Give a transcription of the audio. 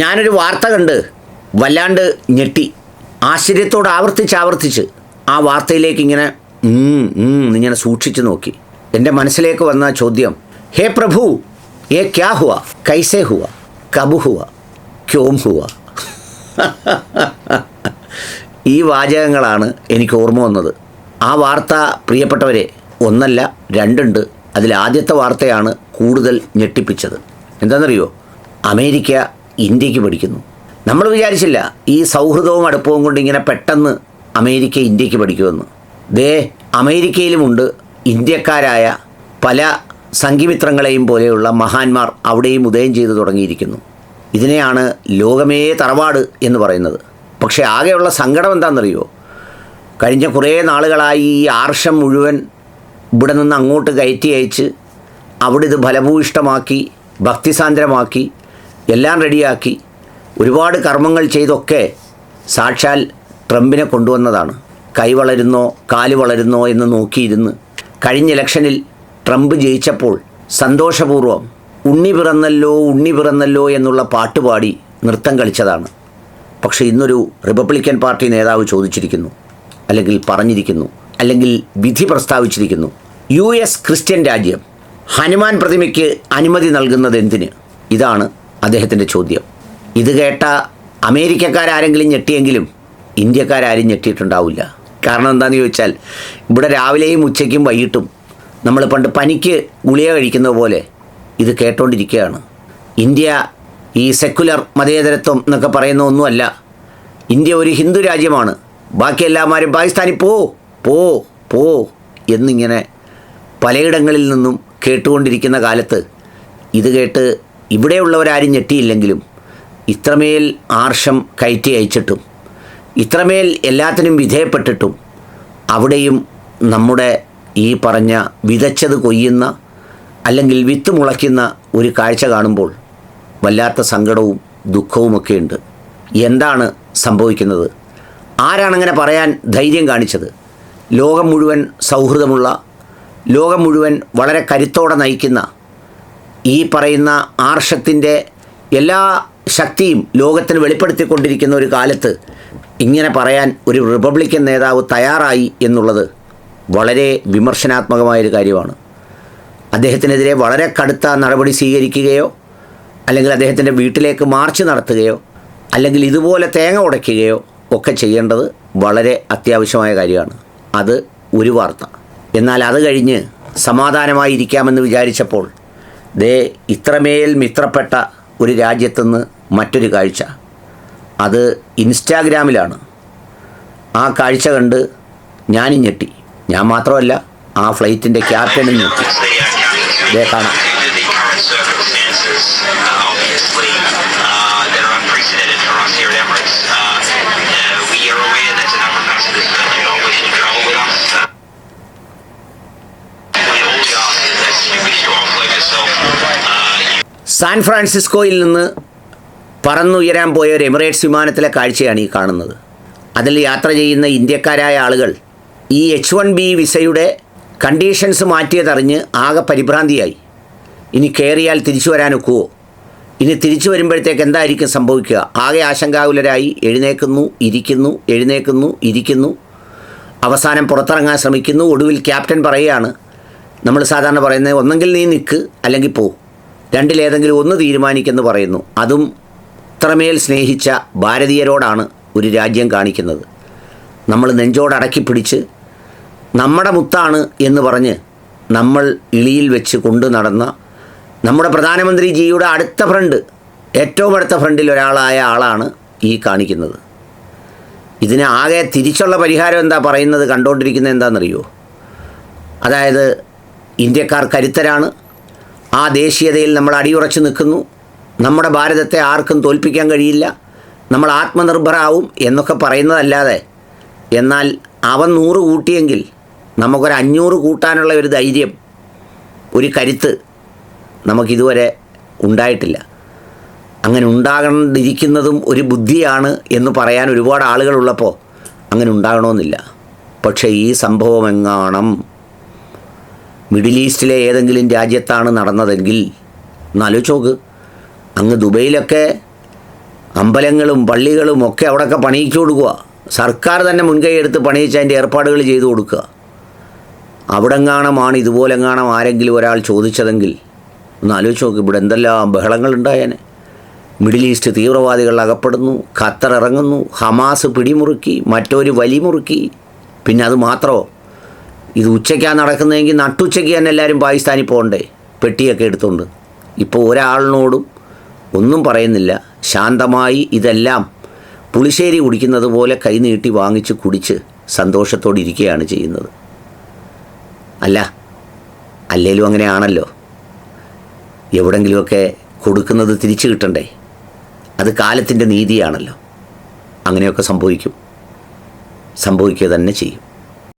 ഞാനൊരു വാർത്ത കണ്ട് വല്ലാണ്ട് ഞെട്ടി. ആശ്ചര്യത്തോട് ആവർത്തിച്ച് ആവർത്തിച്ച് ആ വാർത്തയിലേക്ക് ഇങ്ങനെ ഇങ്ങനെ സൂക്ഷിച്ചു നോക്കി. എന്റെ മനസ്സിലേക്ക് വന്ന ചോദ്യം ഹേ പ്രഭു ഏ ക്യാ ഹുവ? കൈസേ ഹുവ? കബു ഹുവ? ക്യോം ഹുവ? ഈ വാചകങ്ങളാണ് എനിക്ക് ഓർമ്മ വന്നത്. ആ വാർത്ത പ്രിയപ്പെട്ടവരെ ഒന്നല്ല രണ്ടുണ്ട്. അതിൽ ആദ്യത്തെ വാർത്തയാണ് കൂടുതൽ ഞെട്ടിപ്പിച്ചത്. എന്താണെന്നറിയോ? അമേരിക്ക ഇന്ത്യയ്ക്ക് പഠിക്കുന്നു. നമ്മൾ വിചാരിച്ചില്ല ഈ സൗഹൃദവും അടുപ്പവും കൊണ്ട് ഇങ്ങനെ പെട്ടെന്ന് അമേരിക്ക ഇന്ത്യയ്ക്ക് പഠിക്കുമെന്ന്. ദേ അമേരിക്കയിലുമുണ്ട് ഇന്ത്യക്കാരായ പല സംഘിമിത്രങ്ങളെയും പോലെയുള്ള മഹാന്മാർ അവിടെയും ഉദയം ചെയ്തു തുടങ്ങിയിരിക്കുന്നു. ഇതിനെയാണ് ലോകമേ തറവാട് എന്ന് പറയുന്നത്. പക്ഷേ ആകെയുള്ള സങ്കടം എന്താണെന്നറിയോ? കഴിഞ്ഞ കുറേ നാളുകളായി ഈ ആർഷം മുഴുവൻ ഇവിടെ നിന്ന് അങ്ങോട്ട് കയറ്റി അയച്ച് അവിടെ ഇത് ഫലഭൂയിഷ്ടമാക്കി ഭക്തിസാന്ദ്രമാക്കി എല്ലാം റെഡിയാക്കി ഒരുപാട് കർമ്മങ്ങൾ ചെയ്തൊക്കെ സാക്ഷാൽ ട്രംപിനെ കൊണ്ടുവന്നതാണ്. കൈ വളരുന്നോ കാൽ വളരുന്നോ എന്ന് നോക്കിയിരുന്ന് കഴിഞ്ഞ ഇലക്ഷനിൽ ട്രംപ് ജയിച്ചപ്പോൾ സന്തോഷപൂർവം ഉണ്ണി പിറന്നല്ലോ ഉണ്ണി പിറന്നല്ലോ എന്നുള്ള പാട്ടുപാടി നൃത്തം കളിച്ചതാണ്. പക്ഷേ ഇന്നൊരു റിപ്പബ്ലിക്കൻ പാർട്ടി നേതാവ് ചോദിച്ചിരിക്കുന്നു അല്ലെങ്കിൽ പറഞ്ഞിരിക്കുന്നു അല്ലെങ്കിൽ വിധി പ്രസ്താവിച്ചിരിക്കുന്നു യു എസ് ക്രിസ്ത്യൻ രാജ്യം ഹനുമാൻ പ്രതിമയ്ക്ക് അനുമതി നൽകുന്നത് എന്തിന്? ഇതാണ് അദ്ദേഹത്തിന്റെ ചോദ്യം. ഇത് കേട്ട അമേരിക്കക്കാരാരെങ്കിലും ഞെട്ടിയെങ്കിലും ഇന്ത്യക്കാരും ഞെട്ടിയിട്ടുണ്ടാവില്ല. കാരണം എന്താണെന്ന് ചോദിച്ചാൽ ഇവിടെ രാവിലെയും ഉച്ചയ്ക്കും വൈകിട്ടും നമ്മൾ പണ്ട് പനിക്ക് ഗുളിക കഴിക്കുന്ന പോലെ ഇത് കേട്ടോണ്ടിരിക്കുകയാണ്. ഇന്ത്യ ഈ സെക്കുലർ മതേതരത്വം എന്നൊക്കെ പറയുന്ന ഒന്നുമല്ല. ഇന്ത്യ ഒരു ഹിന്ദു രാജ്യമാണ്. ബാക്കി എല്ലാമാരും പാകിസ്ഥാനിൽ പോ പോ പോ എന്നിങ്ങനെ പലയിടങ്ങളിൽ നിന്നും കേട്ടുകൊണ്ടിരിക്കുന്ന കാലത്ത് ഇത് കേട്ട് ഇവിടെയുള്ളവരാരും ഞെട്ടിയില്ലെങ്കിലും ഇത്രമേൽ ആർഷം കയറ്റി അയച്ചിട്ടും ഇത്രമേൽ എല്ലാത്തിനും വിധേയപ്പെട്ടിട്ടും അവിടെയും നമ്മുടെ ഈ പറഞ്ഞ വിതച്ചത് കൊയ്യുന്ന അല്ലെങ്കിൽ വിത്ത് മുളയ്ക്കുന്ന ഒരു കാഴ്ച കാണുമ്പോൾ വല്ലാത്ത സങ്കടവും ദുഃഖവുമൊക്കെയുണ്ട്. എന്താണ് സംഭവിക്കുന്നത്? ആരാണങ്ങനെ പറയാൻ ധൈര്യം കാണിച്ചത്? ലോകം മുഴുവൻ സൗഹൃദമുള്ള ലോകം മുഴുവൻ വളരെ കരുത്തോടെ നയിക്കുന്ന ഈ പറയുന്ന ആർഷത്തിന്റെ എല്ലാ ശക്തിയും ലോകത്തിന് വെളിപ്പെടുത്തിക്കൊണ്ടിരിക്കുന്ന ഒരു കാലത്ത് ഇങ്ങനെ പറയാൻ ഒരു റിപ്പബ്ലിക്കൻ നേതാവ് തയ്യാറായി എന്നുള്ളത് വളരെ വിമർശനാത്മകമായൊരു കാര്യമാണ്. അദ്ദേഹത്തിനെതിരെ വളരെ കടുത്ത നടപടി സ്വീകരിക്കുകയോ അല്ലെങ്കിൽ അദ്ദേഹത്തിന്റെ വീട്ടിലേക്ക് മാർച്ച് നടത്തുകയോ അല്ലെങ്കിൽ ഇതുപോലെ തേങ്ങ ഉടയ്ക്കുകയോ ഒക്കെ ചെയ്യേണ്ടത് വളരെ അത്യാവശ്യമായ കാര്യമാണ്. അത് ഒരു വാർത്ത. എന്നാൽ അത് കഴിഞ്ഞ് സമാധാനമായി ഇരിക്കാമെന്ന് വിചാരിച്ചപ്പോൾ ദേ ഇത്രമേൽ മിത്രപ്പെട്ട ഒരു രാജ്യത്തുനിന്ന് മറ്റൊരു കാഴ്ച. അത് ഇൻസ്റ്റാഗ്രാമിലാണ്. ആ കാഴ്ച കണ്ട് ഞാനും ഞെട്ടി. ഞാൻ മാത്രമല്ല ആ ഫ്ലൈറ്റിന്റെ ക്യാപ്റ്റനും ഞെട്ടി. ദേ കാണാം. സാൻ ഫ്രാൻസിസ്കോയിൽ നിന്ന് പറന്നുയരാൻ പോയ ഒരു എമിറേറ്റ്സ് വിമാനത്തിലെ കാഴ്ചയാണ് ഈ കാണുന്നത്. അതിൽ യാത്ര ചെയ്യുന്ന ഇന്ത്യക്കാരായ ആളുകൾ ഈ എച്ച് വൺ ബി വിസയുടെ കണ്ടീഷൻസ് മാറ്റിയതറിഞ്ഞ് ആകെ പരിഭ്രാന്തിയായി. ഇനി കയറിയാൽ തിരിച്ചു വരാനൊക്കുവോ? ഇനി തിരിച്ചു വരുമ്പോഴത്തേക്ക് എന്തായിരിക്കും സംഭവിക്കുക? ആകെ ആശങ്കാകുലരായി എഴുന്നേക്കുന്നു ഇരിക്കുന്നു എഴുന്നേക്കുന്നു ഇരിക്കുന്നു. അവസാനം പുറത്തിറങ്ങാൻ ശ്രമിക്കുന്നു. ഒടുവിൽ ക്യാപ്റ്റൻ പറയുകയാണ് നമ്മൾ സാധാരണ പറയുന്നത് ഒന്നെങ്കിൽ നീ നിൽക്ക് അല്ലെങ്കിൽ പോ. രണ്ടിലേതെങ്കിലും ഒന്ന് തീരുമാനിക്കെന്ന് പറയുന്നു. അതും ഇത്രമേൽ സ്നേഹിച്ച ഭാരതീയരോടാണ് ഒരു രാജ്യം കാണിക്കുന്നത്. നമ്മൾ നെഞ്ചോടടക്കി പിടിച്ച് നമ്മുടെ മുത്താണ് എന്ന് പറഞ്ഞ് നമ്മൾ ഇളിയിൽ വെച്ച് കൊണ്ടു നടന്ന നമ്മുടെ പ്രധാനമന്ത്രിജിയുടെ അടുത്ത ഫ്രണ്ട് ഏറ്റവും അടുത്ത ഫ്രണ്ടിൽ ഒരാളായ ആളാണ് ഈ കാണിക്കുന്നത്. ഇതിന് ആകെ തിരിച്ചുള്ള പരിഹാരം എന്താ പറയുന്നത് കണ്ടുകൊണ്ടിരിക്കുന്നത് എന്താണെന്നറിയോ? അതായത് ഇന്ത്യക്കാർ കരുത്തരാണ്. ആ ദേശീയതയിൽ നമ്മൾ അടിയുറച്ച് നിൽക്കുന്നു. നമ്മുടെ ഭാരതത്തെ ആർക്കും തോൽപ്പിക്കാൻ കഴിയില്ല. നമ്മൾ ആത്മനിർഭരാവും എന്നൊക്കെ പറയുന്നതല്ലാതെ എന്നാൽ അവൻ നൂറ് കൂട്ടിയെങ്കിൽ നമുക്കൊരു അഞ്ഞൂറ് കൂട്ടാനുള്ള ഒരു ധൈര്യം ഒരു കരുത്ത് നമുക്കിതുവരെ ഉണ്ടായിട്ടില്ല. അങ്ങനെ ഉണ്ടാകണ്ടിരിക്കുന്നതും ഒരു ബുദ്ധിയാണ് എന്ന് പറയാൻ ഒരുപാട് ആളുകളുള്ളപ്പോൾ അങ്ങനെ ഉണ്ടാകണമെന്നില്ല. പക്ഷേ ഈ സംഭവം എങ്ങാണം മിഡിൽ ഈസ്റ്റിലെ ഏതെങ്കിലും രാജ്യത്താണ് നടന്നതെങ്കിൽ നാലോചോക്ക് അങ്ങ് ദുബൈയിലൊക്കെ അമ്പലങ്ങളും പള്ളികളും ഒക്കെ അവിടെയൊക്കെ പണിയിച്ചു കൊടുക്കുക. സർക്കാർ തന്നെ മുൻകൈ എടുത്ത് പണിയിച്ച് അതിന്റെ ഏർപ്പാടുകൾ ചെയ്തു കൊടുക്കുക. അവിടെങ്ങാണമാണ് ഇതുപോലെങ്ങാണം ആരെങ്കിലും ഒരാൾ ചോദിച്ചതെങ്കിൽ ഒന്ന് ആലോചിച്ച് നോക്ക് ഇവിടെ എന്തെല്ലാം ബഹളങ്ങളുണ്ടായേനെ മിഡിൽ ഈസ്റ്റ് തീവ്രവാദികൾ അകപ്പെടുന്നു ഖത്തർ ഇറങ്ങുന്നു ഹമാസ് പിടിമുറുക്കി മറ്റൊരു വലിമുറുക്കി. പിന്നെ അത് മാത്രമോ? ഇത് ഉച്ചയ്ക്കാണ് നടക്കുന്നതെങ്കിൽ നട്ടുച്ചയ്ക്ക് തന്നെ എല്ലാവരും പാകിസ്ഥാനിൽ പോകണ്ടേ? പെട്ടിയൊക്കെ എടുത്തുകൊണ്ട് ഇപ്പോൾ ഒരാളിനോടും ഒന്നും പറയുന്നില്ല. ശാന്തമായി ഇതെല്ലാം പുളിശ്ശേരി കുടിക്കുന്നത് പോലെ കൈനീട്ടി വാങ്ങിച്ച് കുടിച്ച് സന്തോഷത്തോടെ ഇരിക്കുകയാണ് ചെയ്യുന്നത്. അല്ല അല്ലേലും അങ്ങനെയാണല്ലോ. എവിടെങ്കിലുമൊക്കെ കൊടുക്കുന്നത് തിരിച്ചു കിട്ടണ്ടേ? അത് കാലത്തിന്റെ നീതിയാണല്ലോ. അങ്ങനെയൊക്കെ സംഭവിക്കും. സംഭവിക്കുക തന്നെ ചെയ്യും.